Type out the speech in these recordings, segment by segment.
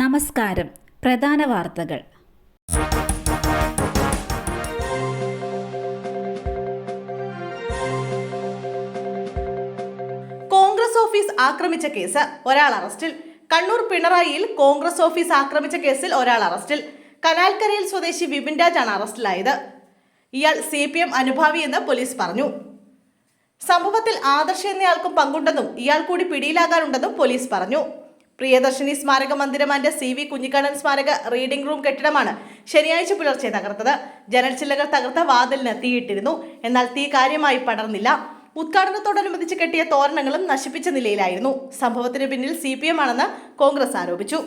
നമസ്കാരം. പ്രധാന വാർത്തകൾ. കോൺഗ്രസ് ഓഫീസ് ആക്രമിച്ച കേസ് ഒരാൾ അറസ്റ്റിൽ. കണ്ണൂർ പിണറായിയിൽ കോൺഗ്രസ് ഓഫീസ് ആക്രമിച്ച കേസിൽ ഒരാൾ അറസ്റ്റിൽ. കനാൽക്കരയിൽ സ്വദേശി വിപിൻ രാജാണ് അറസ്റ്റിലായത്. ഇയാൾ സി പി എം അനുഭാവിയെന്ന് പോലീസ് പറഞ്ഞു. സംഭവത്തിൽ ആദർശ് എന്നയാൾക്കും പങ്കുണ്ടെന്നും ഇയാൾ കൂടി പിടിയിലാകാനുണ്ടെന്നും പോലീസ് പറഞ്ഞു. പ്രിയദർശിനി സ്മാരക മന്ദിരം ആൻഡ് സി വി കുഞ്ഞിക്കണ്ണൻ സ്മാരക റീഡിംഗ് റൂം കെട്ടിടമാണ് ശനിയാഴ്ച പുലർച്ചെ തകർത്തത്. ജനൽച്ചില്ലകൾ തകർത്ത വാതിലിന് തീയിട്ടിരുന്നു. എന്നാൽ തീ കാര്യമായി പടർന്നില്ല. ഉദ്ഘാടനത്തോടനുബന്ധിച്ച് കെട്ടിയ തോരണങ്ങളും നശിപ്പിച്ച നിലയിലായിരുന്നു. സംഭവത്തിന് പിന്നിൽ സി പി എം ആണെന്ന് കോൺഗ്രസ് ആരോപിച്ചു.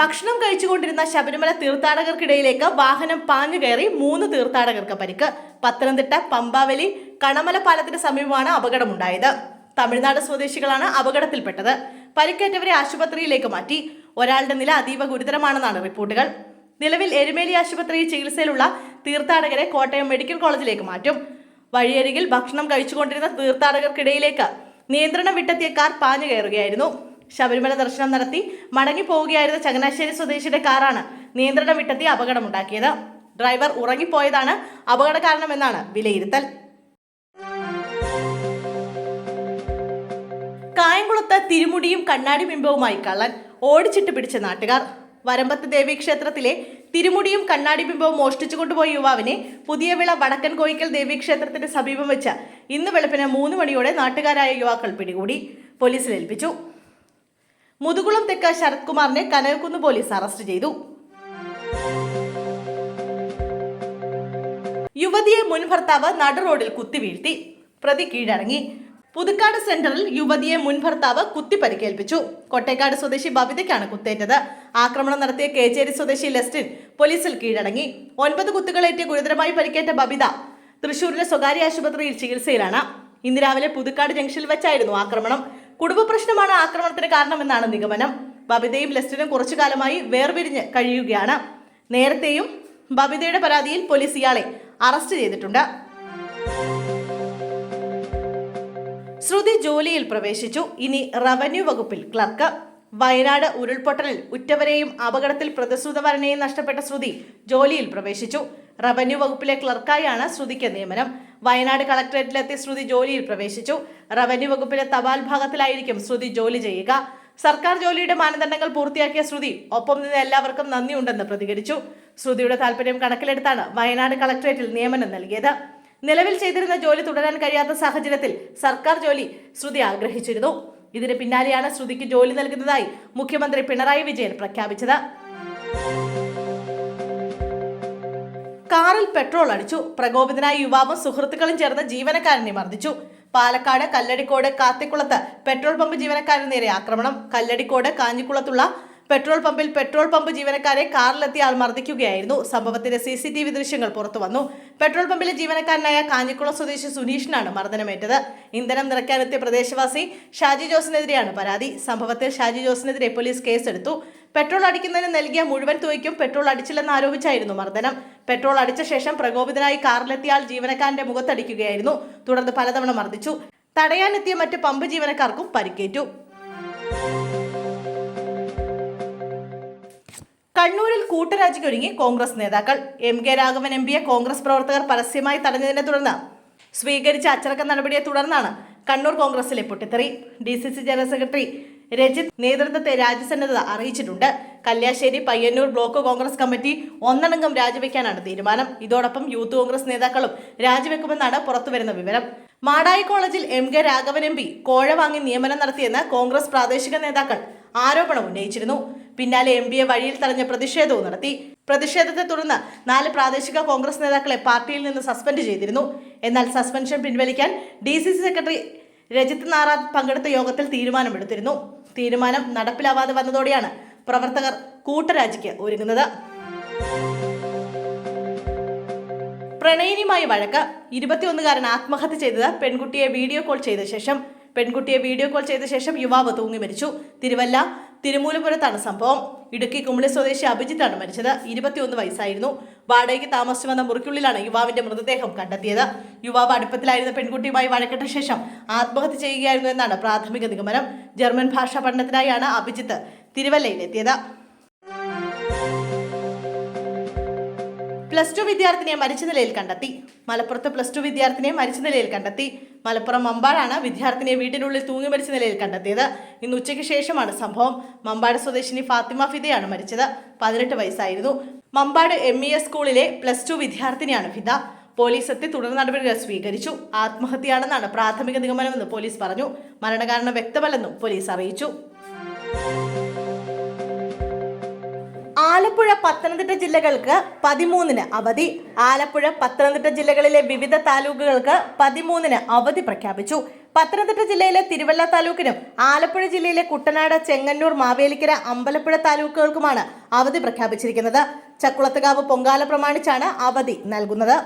ഭക്ഷണം കഴിച്ചുകൊണ്ടിരുന്ന ശബരിമല തീർത്ഥാടകർക്കിടയിലേക്ക് വാഹനം പാഞ്ഞു കയറി മൂന്ന് തീർത്ഥാടകർക്ക് പരിക്ക്. പത്തനംതിട്ട പമ്പാവലി കണമല പാലത്തിന് സമീപമാണ് അപകടമുണ്ടായത്. തമിഴ്നാട് സ്വദേശികളാണ് അപകടത്തിൽപ്പെട്ടത്. പരിക്കേറ്റവരെ ആശുപത്രിയിലേക്ക് മാറ്റി. ഒരാളുടെ നില അതീവ ഗുരുതരമാണെന്നാണ് റിപ്പോർട്ടുകൾ. നിലവിൽ എരുമേലി ആശുപത്രിയിൽ ചികിത്സയിലുള്ള തീർത്ഥാടകരെ കോട്ടയം മെഡിക്കൽ കോളേജിലേക്ക് മാറ്റും. വഴിയരികിൽ ഭക്ഷണം കഴിച്ചുകൊണ്ടിരുന്ന തീർത്ഥാടകർക്കിടയിലേക്ക് നിയന്ത്രണം വിട്ടെത്തിയ കാർ പാഞ്ഞു കയറുകയായിരുന്നു. ശബരിമല ദർശനം നടത്തി മടങ്ങി പോവുകയായിരുന്ന ചങ്ങനാശ്ശേരി സ്വദേശിയുടെ കാറാണ് നിയന്ത്രണം വിട്ടെത്തി അപകടമുണ്ടാക്കിയത്. ഡ്രൈവർ ഉറങ്ങിപ്പോയതാണ് അപകട കാരണമെന്നാണ് വിലയിരുത്തൽ. കായംകുളത്ത് തിരുമുടിയും കണ്ണാടി ബിംബവുമായി കള്ളൻ ഓടിച്ചിട്ട് പിടിച്ച നാട്ടുകാർ. വരമ്പത്ത് ദേവീക്ഷേത്രത്തിലെ തിരുമുടിയും കണ്ണാടി ബിംബവും മോഷ്ടിച്ചു കൊണ്ടുപോയ യുവാവിനെ പുതിയവിള വടക്കൻ കോയിക്കൽ ദേവീക്ഷേത്രത്തിന് സമീപം വെച്ച് ഇന്ന് വെളുപ്പിന് മൂന്ന് മണിയോടെ നാട്ടുകാരായ യുവാക്കൾ പിടികൂടി. പോലീസിൽ ഏൽപ്പിച്ചു. മുതുകുളം തെക്ക ശരത് കുമാറിനെ കനകക്കുന്ന് പോലീസ് അറസ്റ്റ് ചെയ്തു. യുവതിയെ മുൻ ഭർത്താവ് നട റോഡിൽ കുത്തിവീഴ്ത്തി. പ്രതി കീഴടങ്ങി. പുതുക്കാട് സെന്ററിൽ യുവതിയെ മുൻ ഭർത്താവ് കുത്തി പരിക്കേൽപ്പിച്ചു കൊട്ടേക്കാട് സ്വദേശി ബബിതയ്ക്കാണ് കുത്തേറ്റത്. ആക്രമണം നടത്തിയ കേച്ചേരി സ്വദേശി ലെസ്റ്റിൻ പോലീസിൽ കീഴടങ്ങി. ഒൻപത് കുത്തുകളേറ്റ് ഗുരുതരമായി പരിക്കേറ്റ ബബിത തൃശൂരിലെ സ്വകാര്യ ആശുപത്രിയിൽ ചികിത്സയിലാണ്. ഇന്ന് രാവിലെ പുതുക്കാട് ജംഗ്ഷനിൽ വെച്ചായിരുന്നു ആക്രമണം. കുടുംബ പ്രശ്നമാണ് ആക്രമണത്തിന് കാരണമെന്നാണ് നിഗമനം. ബബിതയും ലെസ്റ്റിനും കുറച്ചു കാലമായി വേർപിരിഞ്ഞ് കഴിയുകയാണ്. നേരത്തെയും ബബിതയുടെ പരാതിയിൽ പോലീസ് ഇയാളെ അറസ്റ്റ് ചെയ്തിട്ടുണ്ട്. ശ്രുതി ജോലിയിൽ പ്രവേശിച്ചു. ഇനി റവന്യൂ വകുപ്പിൽ ക്ലർക്ക്. വയനാട് ഉരുൾപൊട്ടലിൽ ഉറ്റവരെയും അപകടത്തിൽ പ്രതിശ്രുതവരനെയും നഷ്ടപ്പെട്ട ശ്രുതി ജോലിയിൽ പ്രവേശിച്ചു. റവന്യൂ വകുപ്പിലെ ക്ലർക്കായാണ് ശ്രുതിക്ക് നിയമനം. വയനാട് കളക്ടറേറ്റിലെത്തി ശ്രുതി ജോലിയിൽ പ്രവേശിച്ചു. റവന്യൂ വകുപ്പിലെ തപാൽ ഭാഗത്തിലായിരിക്കും ശ്രുതി ജോലി ചെയ്യുക. സർക്കാർ ജോലിയുടെ മാനദണ്ഡങ്ങൾ പൂർത്തിയാക്കിയ ശ്രുതി ഒപ്പം നിന്ന് എല്ലാവർക്കും നന്ദിയുണ്ടെന്ന് പ്രതികരിച്ചു. ശ്രുതിയുടെ താല്പര്യം കണക്കിലെടുത്താണ് വയനാട് കളക്ടറേറ്റിൽ നിയമനം നൽകിയത്. നിലവിൽ ചെയ്തിരുന്ന ജോലി തുടരാൻ കഴിയാത്ത സാഹചര്യത്തിൽ സർക്കാർ ജോലി ശ്രുതി ആഗ്രഹിച്ചിരുന്നു. ഇതിന് പിന്നാലെയാണ് ശ്രുതിക്ക് ജോലി നൽകുന്നതായി മുഖ്യമന്ത്രി പിണറായി വിജയൻ പ്രഖ്യാപിച്ചത്. കാറിൽ പെട്രോൾ അടിച്ചു. പ്രകോപിതനായ യുവാവും സുഹൃത്തുക്കളും ചേർന്ന് ജീവനക്കാരനെ മർദ്ദിച്ചു. പാലക്കാട് കല്ലടിക്കോട് കാത്തിക്കുളത്ത് പെട്രോൾ പമ്പ് ജീവനക്കാരന് നേരെ ആക്രമണം. കല്ലടിക്കോട് കാഞ്ഞിക്കുളത്തുള്ള പെട്രോൾ പമ്പിൽ പെട്രോൾ പമ്പ് ജീവനക്കാരെ കാറിലെത്തിയ ആൾ മർദ്ദിക്കുകയായിരുന്നു. സംഭവത്തിന്റെ സി സി ടി വി ദൃശ്യങ്ങൾ പുറത്തു വന്നു. പെട്രോൾ പമ്പിലെ ജീവനക്കാരനായ കാഞ്ഞിക്കുളം സ്വദേശി സുനീഷിനാണ് മർദ്ദനമേറ്റത്. ഇന്ധനം നിറയ്ക്കാനെത്തിയ പ്രദേശവാസി ഷാജി ജോസിനെതിരെയാണ് പരാതി. സംഭവത്തിൽ ഷാജി ജോസിനെതിരെ പോലീസ് കേസെടുത്തു. പെട്രോൾ അടിക്കുന്നതിന് നൽകിയ മുഴുവൻ തുകയ്ക്കും പെട്രോൾ അടിച്ചില്ലെന്ന് ആരോപിച്ചായിരുന്നു മർദ്ദനം. പെട്രോൾ അടിച്ച ശേഷം പ്രകോപിതനായി കാറിലെത്തിയ ആൾ ജീവനക്കാരന്റെ മുഖത്തടിക്കുകയായിരുന്നു. തുടർന്ന് പലതവണ മർദ്ദിച്ചു. തടയാനെത്തിയ മറ്റ് പമ്പ് ജീവനക്കാർക്കും പരിക്കേറ്റു. കണ്ണൂരിൽ കൂട്ടരാജിക്കൊരുങ്ങി കോൺഗ്രസ് നേതാക്കൾ. എം കെ രാഘവൻ എം പിയെ കോൺഗ്രസ് പ്രവർത്തകർ പരസ്യമായി തടഞ്ഞതിനെ തുടർന്ന് സ്വീകരിച്ച അച്ചടക്ക നടപടിയെ തുടർന്നാണ് കണ്ണൂർ കോൺഗ്രസിലെ പൊട്ടിത്തെറി. D C C general secretary Rajith നേതൃത്വത്തെ രാജ്യസന്നദ്ധത അറിയിച്ചിട്ടുണ്ട്. കല്യാശ്ശേരി പയ്യന്നൂർ ബ്ലോക്ക് കോൺഗ്രസ് കമ്മിറ്റി ഒന്നടങ്കം രാജിവെക്കാനാണ് തീരുമാനം. ഇതോടൊപ്പം യൂത്ത് കോൺഗ്രസ് നേതാക്കളും രാജിവെക്കുമെന്നാണ് പുറത്തുവരുന്ന വിവരം. മാടായി കോളേജിൽ M K Raghavan M P കോഴ വാങ്ങി നിയമനം നടത്തിയെന്ന് കോൺഗ്രസ് പ്രാദേശിക നേതാക്കൾ ആരോപണം ഉന്നയിച്ചിരുന്നു. പിന്നാലെ എം പിയെ വഴിയിൽ തടഞ്ഞ പ്രതിഷേധവും നടത്തി. പ്രതിഷേധത്തെ തുടർന്ന് നാല് പ്രാദേശിക കോൺഗ്രസ് നേതാക്കളെ പാർട്ടിയിൽ നിന്ന് സസ്പെൻഡ് ചെയ്തിരുന്നു. എന്നാൽ സസ്പെൻഷൻ പിൻവലിക്കാൻ D C C secretary Rajith Narath പങ്കെടുത്ത യോഗത്തിൽ തീരുമാനമെടുത്തിരുന്നു. തീരുമാനം നടപ്പിലാവാതെ വന്നതോടെയാണ് പ്രവർത്തകർ കൂട്ടരാജിക്ക് ഒരുങ്ങുന്നത്. പ്രണയിനിയുമായി വഴക്ക്. ഇരുപത്തിയൊന്നുകാരൻ ആത്മഹത്യ ചെയ്തത് പെൺകുട്ടിയെ വീഡിയോ കോൾ ചെയ്ത ശേഷം. പെൺകുട്ടിയെ വീഡിയോ കോൾ ചെയ്ത ശേഷം യുവാവ് തൂങ്ങി മരിച്ചു തിരുവല്ല തിരുമൂലപുരത്താണ് സംഭവം. ഇടുക്കി കുമിളി സ്വദേശി അഭിജിത്താണ് മരിച്ചത്. ഇരുപത്തിയൊന്ന് വയസ്സായിരുന്നു. വാടകയ്ക്ക് താമസിച്ചു വന്ന മുറിക്കുള്ളിലാണ് യുവാവിന്റെ മൃതദേഹം കണ്ടെത്തിയത്. യുവാവ് അടുപ്പത്തിലായിരുന്ന പെൺകുട്ടിയുമായി വഴക്കിട്ട ശേഷം ആത്മഹത്യ ചെയ്യുകയായിരുന്നു എന്നാണ് പ്രാഥമിക നിഗമനം. ജർമ്മൻ ഭാഷാ പഠനത്തിനായാണ് അഭിജിത്ത് തിരുവല്ലയിലെത്തിയത്. പ്ലസ് ടു വിദ്യാർത്ഥിനിയെ മരിച്ച നിലയിൽ കണ്ടെത്തി. മലപ്പുറത്ത് പ്ലസ് ടു വിദ്യാർത്ഥിനിയെ മരിച്ച നിലയിൽ കണ്ടെത്തി. മലപ്പുറം മമ്പാടാണ് വിദ്യാർത്ഥിനിയെ വീട്ടിനുള്ളിൽ തൂങ്ങി മരിച്ച നിലയിൽ കണ്ടെത്തിയത്. ഇന്ന് ഉച്ചയ്ക്ക് ശേഷമാണ് സംഭവം. മമ്പാട് സ്വദേശിനി ഫാത്തിമ ഫിദയാണ് മരിച്ചത്. പതിനെട്ട് വയസ്സായിരുന്നു. മമ്പാട് എം ഇ എസ് സ്കൂളിലെ പ്ലസ് ടു വിദ്യാർത്ഥിനിയാണ് ഫിദ. പോലീസ് എത്തി തുടർ നടപടികൾ സ്വീകരിച്ചു. ആത്മഹത്യയാണെന്നാണ് പ്രാഥമിക നിഗമനമെന്ന് പോലീസ് പറഞ്ഞു. മരണകാരണം വ്യക്തമല്ലെന്നും പോലീസ് അറിയിച്ചു. ആലപ്പുഴ പത്തനംതിട്ട ജില്ലകൾക്ക് പതിമൂന്നിന് അവധി. ആലപ്പുഴ പത്തനംതിട്ട ജില്ലകളിലെ വിവിധ താലൂക്കുകൾക്ക് പതിമൂന്നിന് അവധി പ്രഖ്യാപിച്ചു. പത്തനംതിട്ട ജില്ലയിലെ തിരുവല്ല താലൂക്കിനും ആലപ്പുഴ ജില്ലയിലെ കുട്ടനാട് ചെങ്ങന്നൂർ മാവേലിക്കര അമ്പലപ്പുഴ താലൂക്കുകൾക്കുമാണ് അവധി പ്രഖ്യാപിച്ചിരിക്കുന്നത്. ചക്കുളത്തുകാവ് പൊങ്കാല പ്രമാണിച്ചാണ് അവധി നൽകുന്നത്.